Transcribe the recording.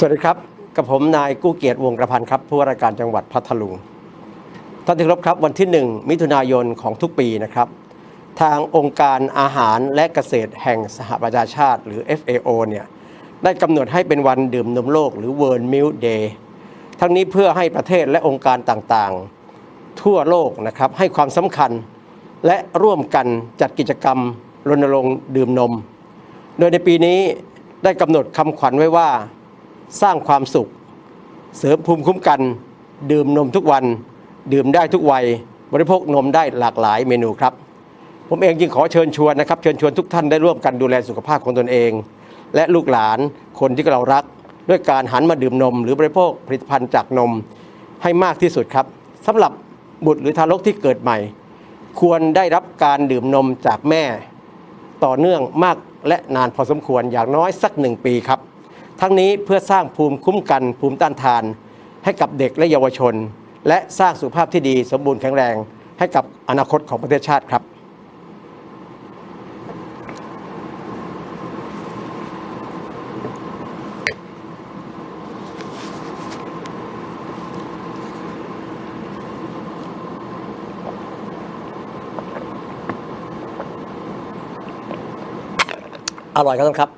สวัสดีครับ กับผมนายกู้เกียรติวงศ์ประพันครับผู้ว่าราชการจังหวัดพัทลุงท่านที่ครพครับวันที่ 1 มิถุนายนของทุกปีนะครับ ทางองค์การอาหารและเกษตรแห่งสหประชาชาติหรือ FAO เนี่ยได้กำหนดให้เป็นวันดื่มนมโลกหรือ World Milk Day ทั้งนี้เพื่อให้ประเทศและองค์การต่างๆ ทั่วโลกนะครับให้ความสำคัญและร่วมกันจัดกิจกรรมรณรงค์ดื่มนม โดยในปีนี้ได้กำหนดคำขวัญไว้ว่า สร้างความสุข เสริมภูมิคุ้มกัน ดื่มนมทุกวัน ดื่มได้ทุกวัย บริโภคนมได้หลากหลายเมนูครับ ผมเองจึงขอเชิญชวนนะครับ เชิญชวนทุกท่านได้ร่วมกันดูแลสุขภาพของตนเอง และลูกหลานคนที่เรารัก ด้วยการหันมาดื่มนม หรือบริโภคผลิตภัณฑ์จากนมให้มากที่สุดครับสำหรับบุตรหรือทารกที่เกิดใหม่ ควรได้รับการดื่มนมจากแม่ ต่อเนื่องมากและนานพอสมควรอย่างน้อยสักหนึ่งปีครับ ทั้งนี้เพื่อสร้างภูมิคุ้มกันภูมิต้านทาน ให้กับเด็กและเยาวชน และสร้างสุขภาพที่ดีสมบูรณ์แข็งแรง ให้กับอนาคตของประเทศชาติครับ อร่อยครับท่านครับ